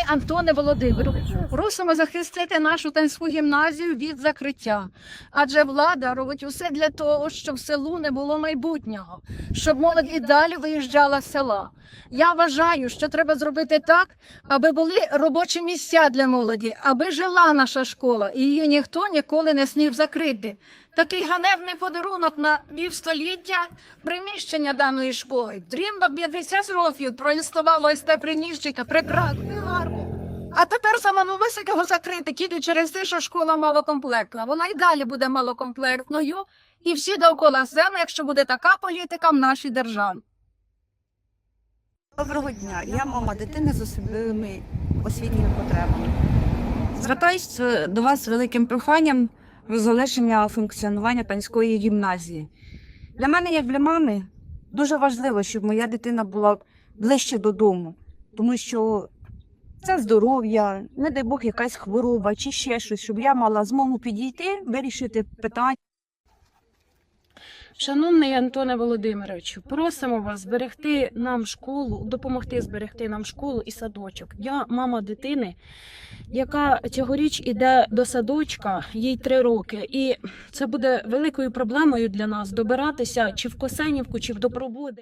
Шановний Антоне Володимировичу, просимо захистити нашу танську гімназію від закриття. Адже влада робить усе для того, щоб в селу не було майбутнього, щоб молодь і далі виїжджала з села. Я вважаю, що треба зробити так, аби були робочі місця для молоді, аби жила наша школа, і її ніхто ніколи не смів закрити. Такий ганебний подарунок на півстоліття приміщення даної школи. Дрімба 50 років проінстувало ось те приміщення, прекрасне, гарне. А тепер саме новисик його закрити тільки через те, що школа малокомплектна. Вона й далі буде малокомплектною, і всі довкола себе, якщо буде така політика в нашій державі. Доброго дня. Я мама дитини з особливими освітніми потребами. Звертаюсь е, до вас з великим проханням про залишення функціонування панської гімназії. Для мене, як для мами, дуже важливо, щоб моя дитина була ближче додому, тому що це здоров'я, не дай Бог, якась хвороба чи ще щось, щоб я мала змогу підійти, вирішити питання. Шановний Антоне Володимировичу, просимо вас зберегти нам школу, допомогти зберегти нам школу і садочок. Я мама дитини, яка цьогоріч іде до садочка, їй три роки, і це буде великою проблемою для нас добиратися чи в Косенівку, чи в Добробуди.